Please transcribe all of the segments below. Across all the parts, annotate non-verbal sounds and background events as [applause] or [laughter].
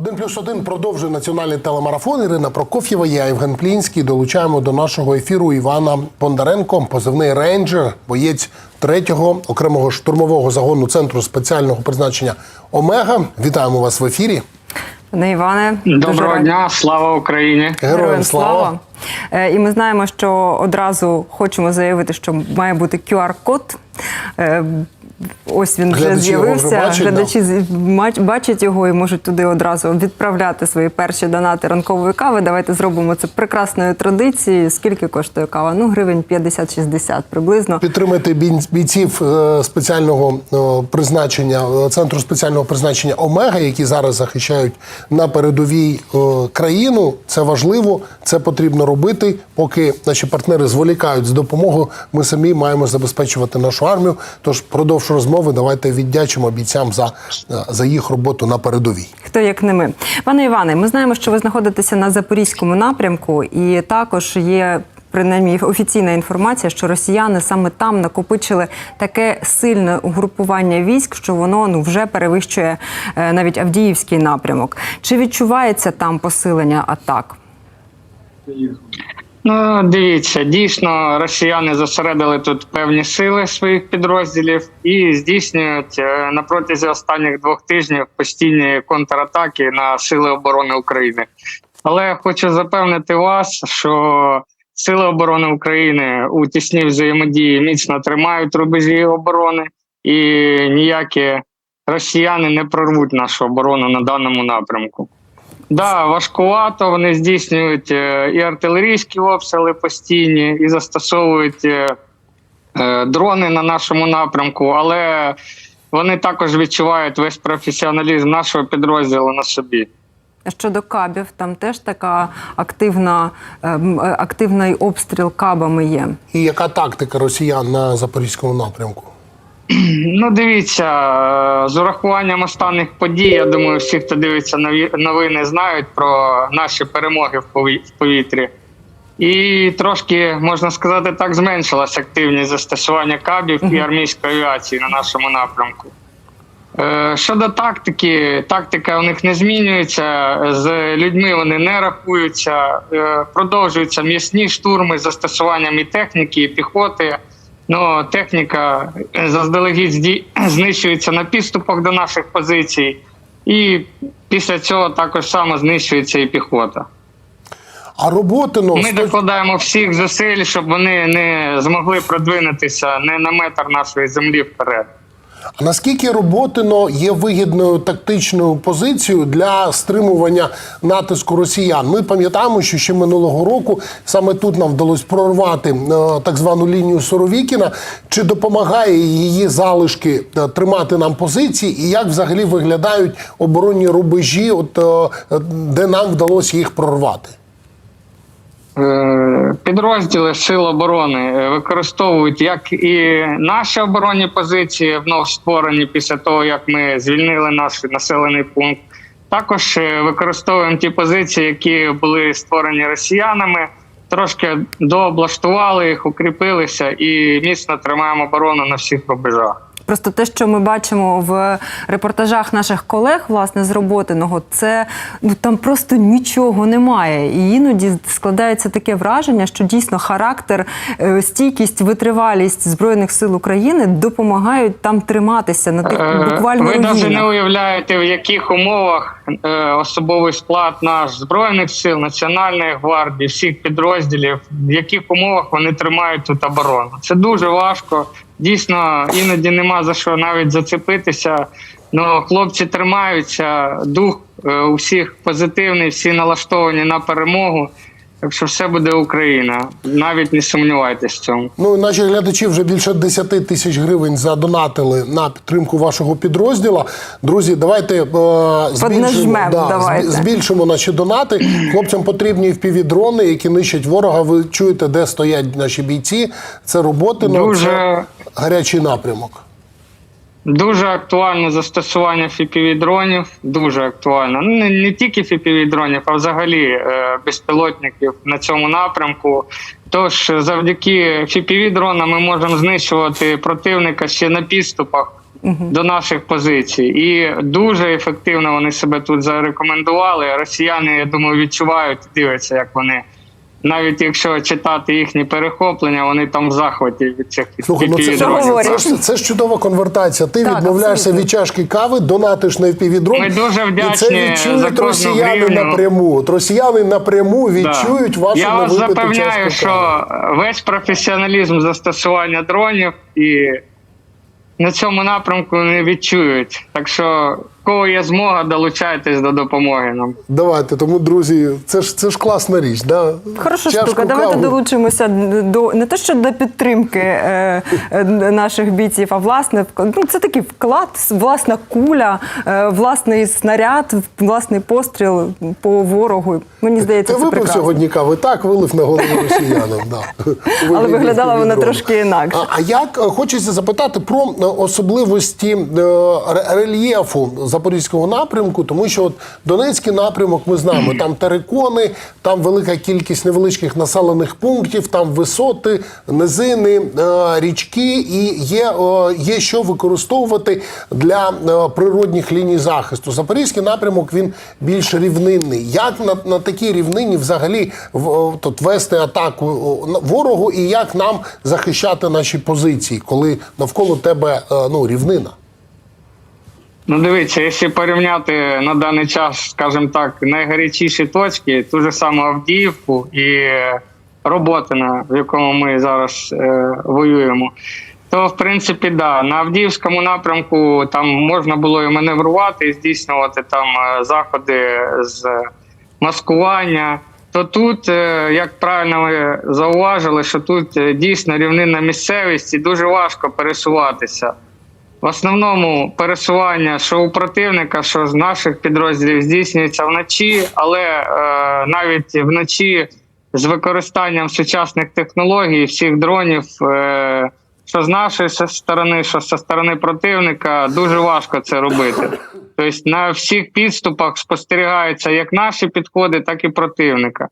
Один плюс один продовжує національний телемарафон. Ірина Прокоф'єва, я Євген Плінський. Долучаємо до нашого ефіру Івана Бондаренко, позивний рейнджер, боєць третього окремого штурмового загону центру спеціального призначення Омега. Вітаємо вас в ефірі. Пане Іване, дуже Доброго раді. дня, слава Україні! Героям слава! Е, І ми знаємо, що одразу хочемо заявити, що має бути QR-код. Е, Ось він вже з'явився. Глядачі бачать його і можуть туди одразу відправляти свої перші донати ранкової кави. Давайте зробимо це прекрасною традицією. Скільки коштує кава? Ну, гривень 50-60 приблизно. Підтримати бій- бійців е, спеціального е, призначення центру спеціального призначення Омега, які зараз захищають на передовій країну. Це важливо, це потрібно робити. Поки наші партнери зволікають з допомогою, ми самі маємо забезпечувати нашу армію. Тож продовж розмови давайте віддячимо бійцям за, е, за їх роботу на передовій. Хто як не ми, пане Іване, ми знаємо, що ви знаходитеся на запорізькому напрямку, і також є. Принаймні офіційна інформація, що росіяни саме там накопичили таке сильне угрупування військ, що воно ну вже перевищує е, навіть Авдіївський напрямок. Чи відчувається там посилення атак? Ну, дивіться, дійсно, росіяни зосередили тут певні сили своїх підрозділів і здійснюють е, на протязі останніх двох тижнів постійні контратаки на сили оборони України. Але я хочу запевнити вас, що сили оборони України у тісній взаємодії міцно тримають рубежі оборони, і ніякі росіяни не прорвуть нашу оборону на даному напрямку. Да, важкувато. Вони здійснюють е, і артилерійські обстріли постійні, і застосовують е, е, дрони на нашому напрямку, але вони також відчувають весь професіоналізм нашого підрозділу на собі. А Щодо кабів, там теж така активна ем, активний обстріл кабами є. І яка тактика росіян на запорізькому напрямку? [clears throat] Ну, дивіться, е, з урахуванням останніх подій, я думаю, всі, хто дивиться новини, знають про наші перемоги в повітрі. І трошки, можна сказати, так зменшилась активність застосування кабів і армійської авіації на нашому напрямку. Е, Щодо тактики, тактика у них не змінюється. З людьми вони не рахуються. Е, Продовжуються м'ясні штурми з застосуванням і техніки, і піхоти. Ну, техніка е, заздалегідь [clears throat] знищується на підступах до наших позицій, і після цього також само знищується і піхота. А роботи ну, Ми докладаємо всіх зусиль, щоб вони не змогли продвинутися не на метр нашої землі вперед. А наскільки Роботино є вигідною тактичною позицією для стримування натиску росіян? Ми пам'ятаємо, що ще минулого року саме тут нам вдалося прорвати е, так звану лінію Соровікіна. Чи допомагає її залишки е, тримати нам позиції, і як взагалі виглядають оборонні рубежі, от е, де нам вдалося їх прорвати? Е, Підрозділи Сил оборони е, використовують як і наші оборонні позиції, вновь створені після того, як ми звільнили наш населений пункт. Також е, використовуємо ті позиції, які були створені росіянами. Трошки дооблаштували їх, укріпилися і міцно тримаємо оборону на всіх рубежах. Просто те, що ми бачимо в репортажах наших колег, власне, з роботиного, це ну там просто нічого немає. І іноді складається таке враження, що дійсно характер, е, стійкість, витривалість збройних сил України допомагають там триматися на тих Е, буквально Ви навіть не уявляєте, в яких умовах е, особовий склад наш збройних сил, національної гвардії, всіх підрозділів, в яких умовах вони тримають тут оборону. Це дуже важко. Дійсно, іноді нема за що навіть зацепитися. Ну, хлопці тримаються, дух е, у всіх позитивний, всі налаштовані на перемогу. Так що все буде Україна. Навіть не сумнівайтесь в цьому. Ну, наші глядачі вже більше 10 тисяч гривень задонатили на підтримку вашого підрозділу. Друзі, давайте е, збільшимо, Поднажмем, давайте. збільшимо наші донати. Хлопцям потрібні впівдрони, які нищать ворога. Ви чуєте, де стоять наші бійці. Це роботи Дуже- це гарячий напрямок. Дуже актуальне застосування fpv дронів дуже актуально. Ну не, не тільки fpv дронів, а взагалі е, безпілотників на цьому напрямку. Тож завдяки fpv дронам ми можемо знищувати противника ще на підступах до наших позицій. І дуже ефективно вони себе тут зарекомендували. Росіяни, я думаю, відчувають, дивляться, як вони. Навіть якщо читати їхні перехоплення, вони там в захваті від цих Слухай, ну це, Що це, ж, це ж чудова конвертація. Ти Так, відмовляєшся абсолютно. від чашки кави, донатиш на FPV-дрон. Ми дуже і це за відчують кожну росіяни гривню. напряму. От росіяни напряму відчують Да. вашу Я вас запевняю, що кави. весь професіоналізм застосування дронів і на цьому напрямку не відчують. Так що, кого є змога, долучайтесь до допомоги нам. Давайте, тому, друзі, це ж це ж класна річ. Да? Хороша Чашку штука. Давайте долучимося до не те, що до підтримки е, е, наших бійців, а власне ну, це такий вклад, власна куля, е, власний снаряд, власний постріл по ворогу. Мені здається, Ти це випив прекрасно. сьогодні кави, так вилив на голову росіянам. Да. [laughs] Вигляді виглядала вона трошки інакше. А, а як е, хочеться запитати про е, особливості е, ре- рельєфу запорізького напрямку, тому що от Донецький напрямок ми знаємо, там терикони, там велика кількість невеличких населених пунктів, там висоти, низини, е, річки, і є, є що використовувати для е, природних ліній захисту. Запорізький напрямок він більш рівнинний. Як на, на такій рівнині взагалі в- тут вести атаку ворогу, і як нам захищати наші позиції, коли навколо тебе е, ну, рівнина? Ну, дивіться, якщо порівняти на даний час, скажімо так, найгарячіші точки, ту ж саму Авдіївку і Роботине, в якому ми зараз е, воюємо, то в принципі, да, на Авдіївському напрямку там можна було і маневрувати, і здійснювати там е, заходи з маскування. То тут, е, як правильно ви зауважили, що тут е, дійсно рівнинна місцевість і дуже важко пересуватися. В основному пересування, що у противника, що з наших підрозділів здійснюється вночі, але е, навіть вночі з використанням сучасних технологій, всіх дронів, е, що з нашої сторони, що зі сторони противника, дуже важко це робити. Тобто на всіх підступах спостерігаються як наші підходи, так і противника.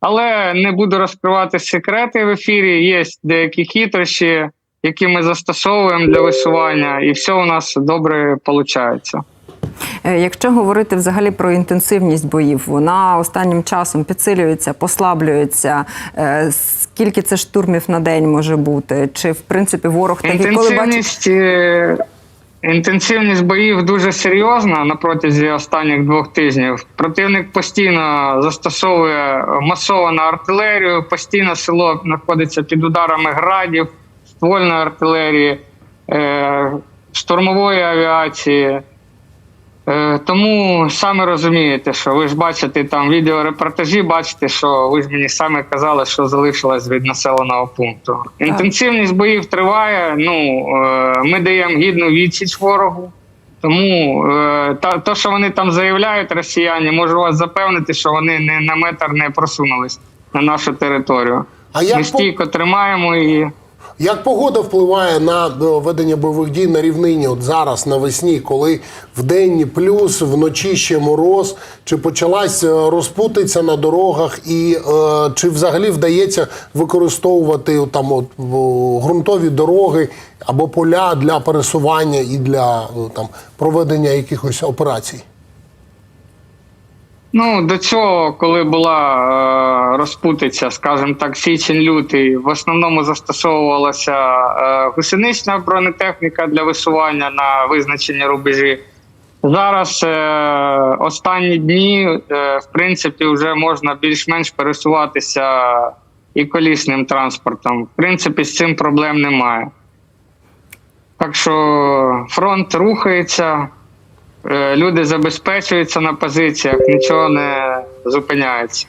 Але не буду розкривати секрети в ефірі. Є деякі хитрощі, які ми застосовуємо для висування, і все у нас добре виходить. Е, Якщо говорити взагалі про інтенсивність боїв, вона останнім часом підсилюється, послаблюється. Е, Скільки це штурмів на день може бути? Чи в принципі ворог такий, коли бачить Інтенсивність, е, інтенсивність боїв дуже серйозна на протязі останніх двох тижнів. Противник постійно застосовує масовану артилерію, постійно село знаходиться під ударами градів, ствольної артилерії, е, штурмової авіації. Е, Тому саме розумієте, що ви ж бачите там відеорепортажі, бачите, що ви ж мені саме казали, що залишилось від населеного пункту. Інтенсивність боїв триває. Ну е, ми даємо гідну відсіч ворогу. Тому та то, що вони там заявляють, росіяни, можу вас запевнити, що вони не на метр не просунулись на нашу територію. А як Ми по- стійко тримаємо її. Як погода впливає на е, ведення бойових дій на рівнині от зараз навесні, коли в день плюс, вночі ще мороз, чи почалась е, розпутиця на дорогах, і е, чи взагалі вдається використовувати там от ґрунтові дороги або поля для пересування і для е, там проведення якихось операцій? Ну, до цього, коли була е, розпутиця, скажімо так, січень-лютий, в основному застосовувалася е, гусенична бронетехніка для висування на визначені рубежі. Зараз е, останні дні, е, в принципі, вже можна більш-менш пересуватися і колісним транспортом. В принципі, з цим проблем немає. Так що фронт рухається, люди забезпечуються на позиціях, нічого не зупиняється.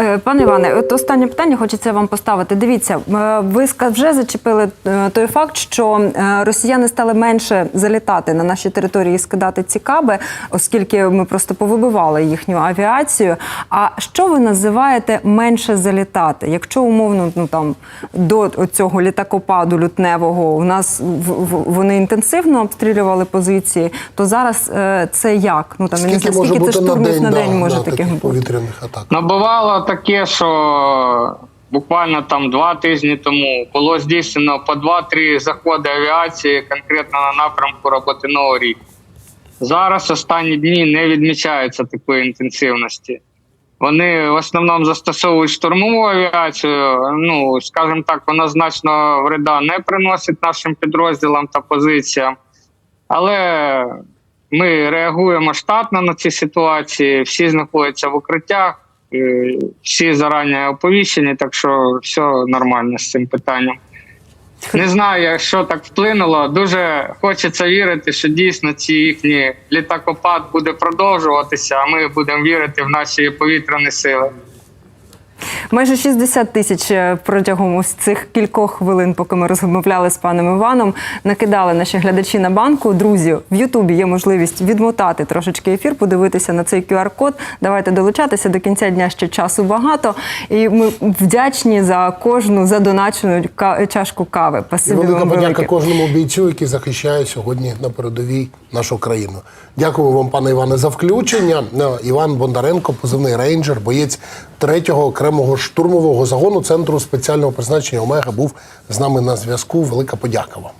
Е, Пане Іване, от останнє питання хочеться вам поставити. Дивіться, е, ви ска- вже зачепили е, той факт, що росіяни стали менше залітати на наші території і скидати ці каби, оскільки ми просто повибивали їхню авіацію. А що ви називаєте менше залітати? Якщо умовно ну там до цього літакопаду лютневого у нас вони інтенсивно обстрілювали позиції, то зараз це як? Ну там я не Скільки знаю, може скільки це бути на день, на да, день може да, таких таких бути? повітряних атак? Ну, бувало таке, що буквально там два тижні тому було здійснено по 2-3 заходи авіації конкретно на напрямку Роботиного ріку. Зараз останні дні не відмічається такої інтенсивності. Вони в основному застосовують штурмову авіацію. Ну, скажімо так, вона значно вреда не приносить нашим підрозділам та позиціям. Але ми реагуємо штатно на ці ситуації, всі знаходяться в укриттях, всі зарані оповіщені, так що все нормально з цим питанням. Не знаю, що так вплинуло. Дуже хочеться вірити, що дійсно ці їхні літакопад буде продовжуватися, а ми будемо вірити в наші повітряні сили. Майже 60 тисяч е, протягом ось цих кількох хвилин, поки ми розмовляли з паном Іваном, накидали наші глядачі на банку. Друзі, в Ютубі є можливість відмотати трошечки ефір, подивитися на цей QR-код. Давайте долучатися до кінця дня ще часу багато. І ми вдячні за кожну задоначену чашку кави. І велика подяка кожному бійцю, який захищає сьогодні на передовій нашу країну. Дякую вам, пане Іване, за включення. Е, Іван Бондаренко, позивний рейнджер, боєць третього окремого штурмового загону центру спеціального призначення Омега, був з нами на зв'язку. Велика подяка вам.